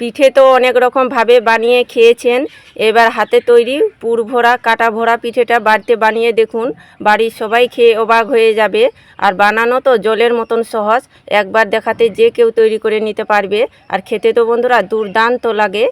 পিঠে তো অনেক রকমভাবে বানিয়ে খেয়েছেন। এবার হাতে তৈরি পুর ভরা, কাটা ভরা পিঠেটা বাড়িতে বানিয়ে দেখুন। বাড়ির সবাই খেয়ে অবাক হয়ে যাবে। আর বানানো তো জলের মতন সহজ। একবার দেখাতে যে কেউ তৈরি করে নিতে পারবে। আর খেতে তো বন্ধুরা দুর্দান্ত লাগে।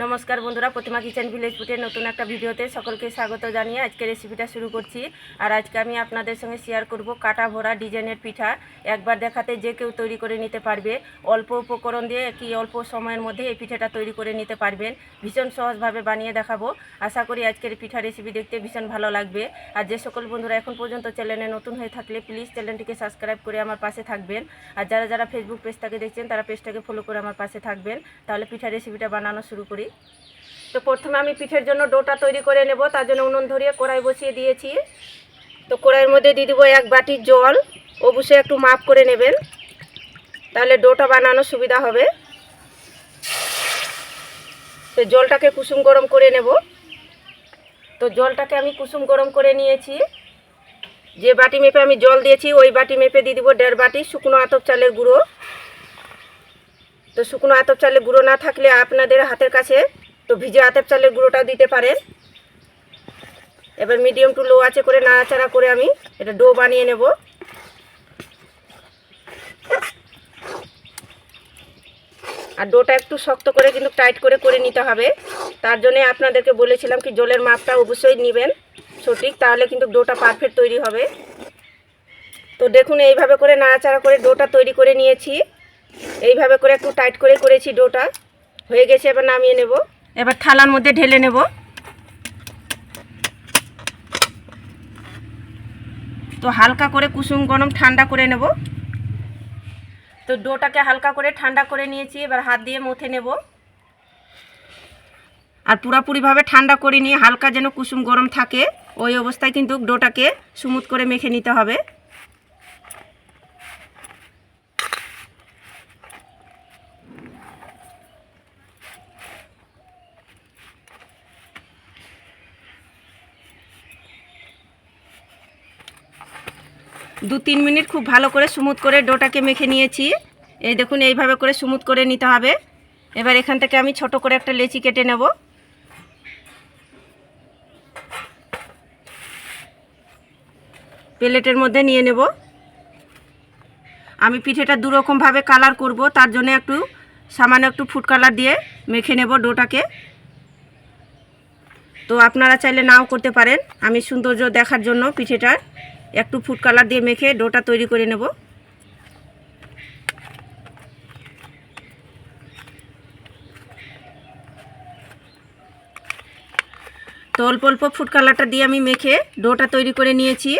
নমস্কার বন্ধুরা, প্রতিমা কিচেন ভিলেজ ফুটের নতুন একটা ভিডিওতে সকলকে স্বাগত জানিয়ে আজকে রেসিপিটা শুরু করছি। আর আজকে আমি আপনাদের সঙ্গে শেয়ার করব কাটা ভরা ডিজাইনের পিঠা। একবার দেখাতে যে কেউ তৈরি করে নিতে পারবে। অল্প উপকরণ দিয়ে কি অল্প সময়ের মধ্যে এই পিঠাটা তৈরি করে নিতে পারবেন। ভীষণ সহজভাবে বানিয়ে দেখাবো। আশা করি আজকের পিঠা রেসিপি দেখতে ভীষণ ভালো লাগবে। আর যে সকল বন্ধুরা এখন পর্যন্ত চ্যানেলে নতুন হয়ে থাকলে প্লিজ চ্যানেলটিকে সাবস্ক্রাইব করে আমার পাশে থাকবেন। আর যারা যারা ফেসবুক পেজটাকে দেখছেন, তারা পেজটাকে ফলো করে আমার পাশে থাকবেন। তাহলে পিঠা রেসিপিটা বানানো শুরু করি। তো প্রথমে আমি পিঠের জন্য ডোটা তৈরি করে নেব, তার জন্য উনুন ধরিয়ে কড়াই বসিয়ে দিয়েছি। তো কড়াইয়ের মধ্যে দিয়ে দেবো এক বাটি জল, অবশ্যই একটু মাপ করে নেবেন, তাহলে ডোটা বানানো সুবিধা হবে। তো জলটাকে কুসুম গরম করে নেব। তো জলটাকে আমি কুসুম গরম করে নিয়েছি। যে বাটি মেপে আমি জল দিয়েছি, ওই বাটি মেপে দিয়ে দিব দেড় বাটি শুকনো আতপ চালের গুঁড়ো। তো শুকনো আতপ চালের গুঁড়ো না থাকলে আপনাদের হাতের কাছে, তো ভিজে আতপ চালের গুঁড়োটাও দিতে পারেন। এবার মিডিয়াম টু লো আছে করে নাড়াচাড়া করে আমি এটা ডো বানিয়ে নেব। আর ডোটা একটু শক্ত করে কিন্তু টাইট করে করে নিতে হবে। তার জন্য আপনাদেরকে বলেছিলাম কি জলের মাপটা অবশ্যই নেবেন সঠিক, তাহলে কিন্তু ডোটা পারফেক্ট তৈরি হবে। তো দেখুন, এইভাবে করে নাড়াচাড়া করে ডোটা তৈরি করে নিয়েছি। এইভাবে করে একটু টাইট করে করেছি ডোটা হয়ে গেছে, এবার নামিয়ে নেব। এবার থালার মধ্যে ঢেলে নেব। তো হালকা করে কুসুম গরম ঠান্ডা করে নেব। তো ডোটাকে হালকা করে ঠান্ডা করে নিয়েছি, এবার হাত দিয়ে মুথে নেব। আর পুরাপুরিভাবে ঠান্ডা করে নিয়ে হালকা যেন কুসুম গরম থাকে, ওই অবস্থায় কিন্তু ডোটাকে স্মুথ করে মেখে নিতে হবে। দু তিন মিনিট খুব ভালো করে স্মুথ করে ডোটাকে মেখে নিয়েছি। এই দেখুন, এইভাবে করে স্মুথ করে নিতে হবে। এবার এখান থেকে আমি ছোট করে একটা লেচি কেটে নেব। প্লেটের মধ্যে নিয়ে নেব। আমি পিঠেটা দুরকমভাবে কালার করব, তার জন্য একটু সামান্য একটু ফুড কালার দিয়ে মেখে নেব ডোটাকে। তো আপনারা চাইলে নাও করতে পারেন। আমি সৌন্দর্য দেখার জন্য পিঠেটার। একটু ফুড কালার দিয়ে মেখে ডোটা তৈরি করে নেব। তো অল্প অল্প ফুড কালারটা দিয়ে আমি মেখে ডোটা তৈরি করে নিয়েছি,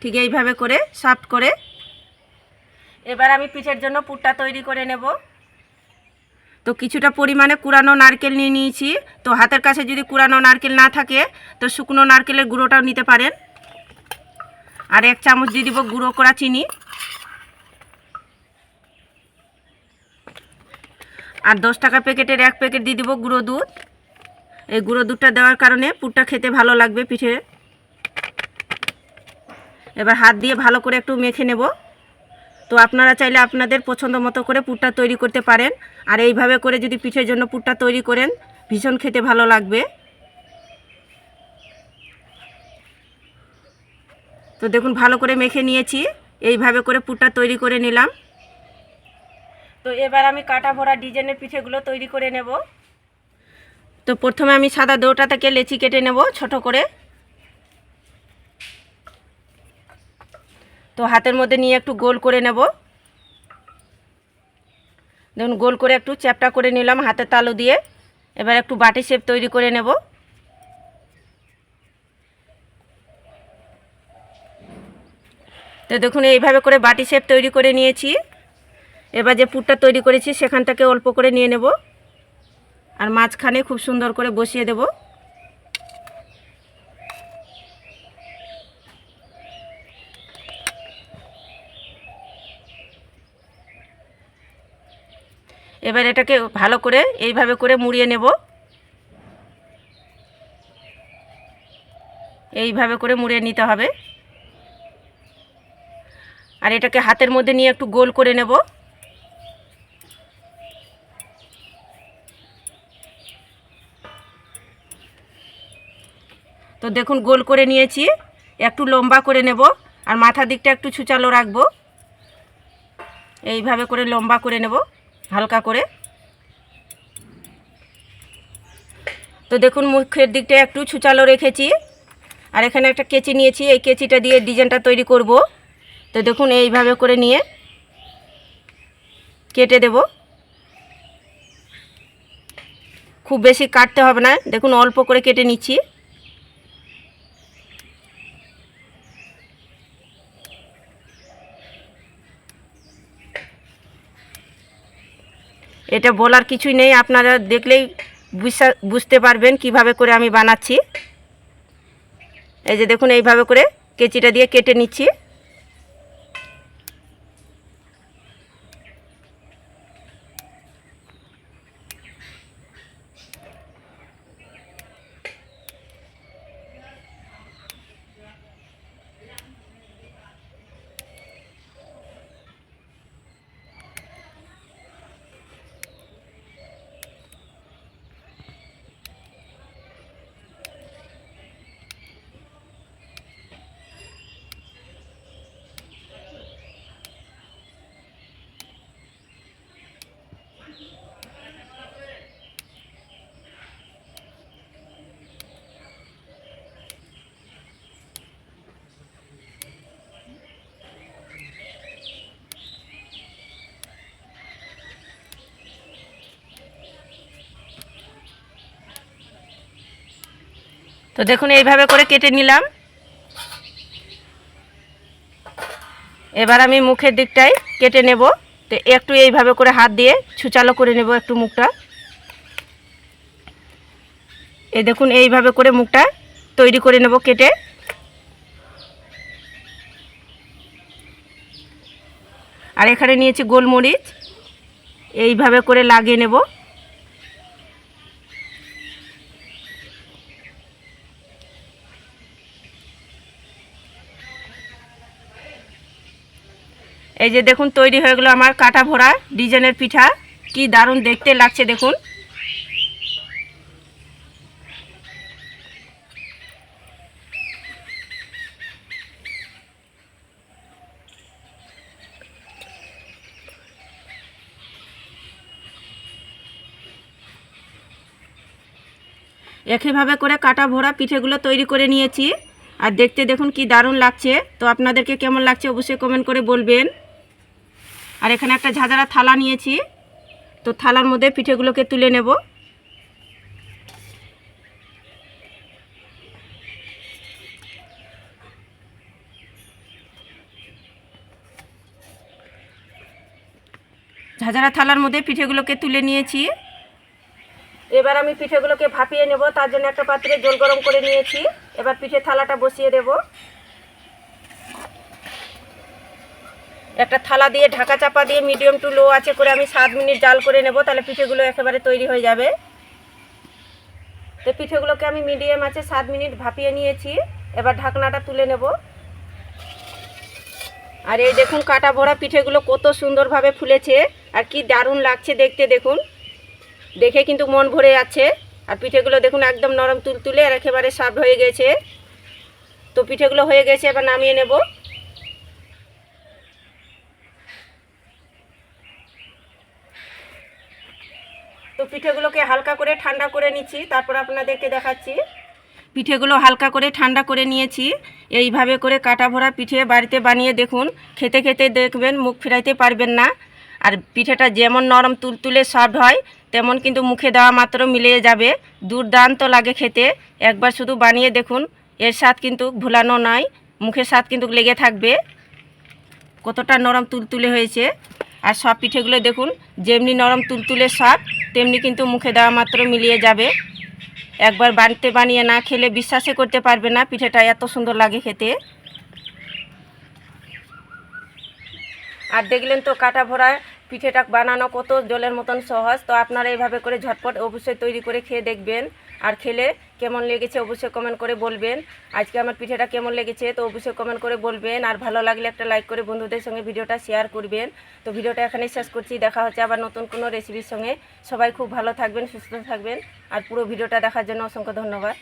ঠিক এইভাবে করে সফট করে। এবার আমি পিঠের জন্য পুরটা তৈরি করে নেব। তো কিছুটা পরিমাণে কুড়ানো নারকেল নিয়ে নিয়েছি। তো হাতের কাছে যদি কুড়ানো নারকেল না থাকে, তো শুকনো নারকেলের গুঁড়োটাও নিতে পারেন। আর এক চামচ দিয়ে দিব গুঁড়ো করা চিনি। আর দশ টাকা প্যাকেটের এক প্যাকেট দিয়ে দিব গুঁড়ো দুধ। এই গুঁড়ো দুধটা দেওয়ার কারণে পুরটা খেতে ভালো লাগবে পিঠে। এবার হাত দিয়ে ভালো করে একটু মেখে নেব। তো আপনারা চাইলে আপনাদের পছন্দ মতো করে পুরটা তৈরি করতে পারেন। আর এইভাবে করে যদি পিঠের জন্য পুরটা তৈরি করেন, ভীষণ খেতে ভালো লাগবে। তো দেখুন, ভালো করে মেখে নিয়েছি। এইভাবে করে পুরটা তৈরি করে নিলাম। তো এবার আমি কাটা ভরা ডিজাইনের পিঠেগুলো তৈরি করে নেব। তো প্রথমে আমি সাদা দোটা থেকে লেচি কেটে নেব ছোট করে। তো হাতের মধ্যে নিয়ে একটু গোল করে নেব। দেখুন, গোল করে একটু চ্যাপটা করে নিলাম হাতের তালু দিয়ে। এবার একটু বাটি শেপ তৈরি করে নেব। তো দেখুন, এইভাবে করে বাটি শেপ তৈরি করে নিয়েছি। এবার যে পুরটা তৈরি করেছি, সেখান থেকে অল্প করে নিয়ে নেব। আর মাঝখানে খুব সুন্দর করে বসিয়ে দেব। এবার এটাকে ভালো করে এইভাবে করে মুড়িয়ে নেব। এইভাবে করে মুড়িয়ে নিতে হবে। আর এটাকে হাতের মধ্যে নিয়ে একটু গোল করে নেব। তো দেখুন, গোল করে নিয়েছি। একটু লম্বা করে নেব আর মাথা দিকটা একটু ছুচালো রাখব। এইভাবে করে লম্বা করে নেব, হালকা করে। তো দেখুন, মুখের দিকটা একটু ছুচালো রেখেছি। আর এখানে একটা কেচি নিয়েছি, এই কেচিটা দিয়ে ডিজাইনটা তৈরি করব। তো দেখুন, এইভাবে করে নিয়ে কেটে দেব। খুব বেশি কাটতে হবে না। দেখুন, অল্প করে কেটে নিচ্ছি। এটা বলার কিছুই নেই। আপনারা দেখলেই বুঝা- বুঝতে পারবেন কীভাবে করে আমি বানাচ্ছি। এই যে দেখুন, এইভাবে করে কেচিটা দিয়ে কেটে নিচ্ছি। তো দেখুন, এইভাবে করে কেটে নিলাম। এবার আমি মুখের দিকটায় কেটে নেব। তো একটু এইভাবে করে হাত দিয়ে ছুচালো করে নেব একটু মুখটা। এ দেখুন, এইভাবে করে মুখটা তৈরি করে নেব কেটে। আর এখানে নিয়েছি গোলমরিচ। এইভাবে করে লাগিয়ে নেব। এই যে দেখুন, তৈরি হয়ে গেলো আমার কাটা ভরা ডিজাইনের পিঠা। কি দারুণ দেখতে লাগছে, দেখুন। একইভাবে করে কাটা ভরা পিঠেগুলো তৈরি করে নিয়েছি। আর দেখতে দেখুন কি দারুণ লাগছে। তো আপনাদেরকে কেমন লাগছে অবশ্যই কমেন্ট করে বলবেন। আর এখানে একটা ঝাঁঝারা থালা নিয়েছি। তো থালার মধ্যে পিঠেগুলোকে তুলে নেব। ঝাঁঝারা থালার মধ্যে পিঠেগুলোকে তুলে নিয়েছি। এবার আমি পিঠেগুলোকে ভাপিয়ে নেব, তার জন্য একটা পাত্রে জল গরম করে নিয়েছি। এবার পিঠে থালাটা বসিয়ে দেব। একটা থালা দিয়ে, ঢাকা চাপা দিয়ে মিডিয়াম টু লো আছে করে আমি সাত মিনিট জাল করে নেব, তাহলে পিঠেগুলো একেবারে তৈরি হয়ে যাবে। তো পিঠেগুলোকে আমি মিডিয়াম আছে সাত মিনিট ভাপিয়ে নিয়েছি, এবার ঢাকনাটা তুলে নেব। আর এই দেখুন কাটা ভরা পিঠেগুলো কত সুন্দরভাবে ফুলেছে, আর কি দারুণ লাগছে দেখতে দেখুন। দেখে কিন্তু মন ভরে যাচ্ছে, আর পিঠেগুলো দেখুন একদম নরম তুলতুলে আর একেবারে সফট হয়ে গেছে। তো পিঠেগুলো হয়ে গেছে, এবার নামিয়ে নেব। পিঠেগুলোকে হালকা করে ঠান্ডা করে নিচ্ছি। তারপর আপনাদেরকে দেখাচ্ছি। পিঠেগুলো হালকা করে ঠান্ডা করে নিয়েছি। এইভাবে করে কাটা ভরা পিঠে বাড়িতে বানিয়ে দেখুন। খেতে খেতে দেখবেন, মুখ ফিরাইতে পারবেন না। আর পিঠেটা যেমন নরম তুলতুলে সফট হয়, তেমন কিন্তু মুখে দেওয়া মাত্র মিলিয়ে যাবে। দুর্দান্ত লাগে খেতে। একবার শুধু বানিয়ে দেখুন, এর স্বাদ কিন্তু ভুলানো নয় মুখের স্বাদ কিন্তু লেগে থাকবে। কতটা নরম তুলতুলে হয়েছে। আর সব পিঠেগুলো দেখুন, যেমনি নরম তুলতুলে স্বাদ। তেমনি কিন্তু মুখে দেওয়া মাত্র মিলিয়ে যাবে। একবার বাড়িতে বানিয়ে না খেলে বিশ্বাসই করতে পারবে না, পিঠেটা এত সুন্দর লাগে খেতে। আর দেখলেন তো কাটা ভরা পিঠেটা বানানো কত জলের মতন সহজ। তো আপনারা এইভাবে করে ঝটপট অবশ্যই তৈরি করে খেয়ে দেখবেন। আর খেলে কেমন লেগেছে অবশ্যই কমেন্ট করে বলবেন। আজকে আমার পিঠেটা কেমন লেগেছে তো অবশ্যই কমেন্ট করে বলবেন। আর ভালো লাগলে একটা লাইক করে বন্ধুদের সঙ্গে ভিডিওটা শেয়ার করবেন। তো ভিডিওটা এখানেই শেষ করছি। দেখা হচ্ছে আবার নতুন কোনো রেসিপির সঙ্গে। সবাই খুব ভালো থাকবেন, সুস্থ থাকবেন। আর পুরো ভিডিওটা দেখার জন্য অসংখ্য ধন্যবাদ।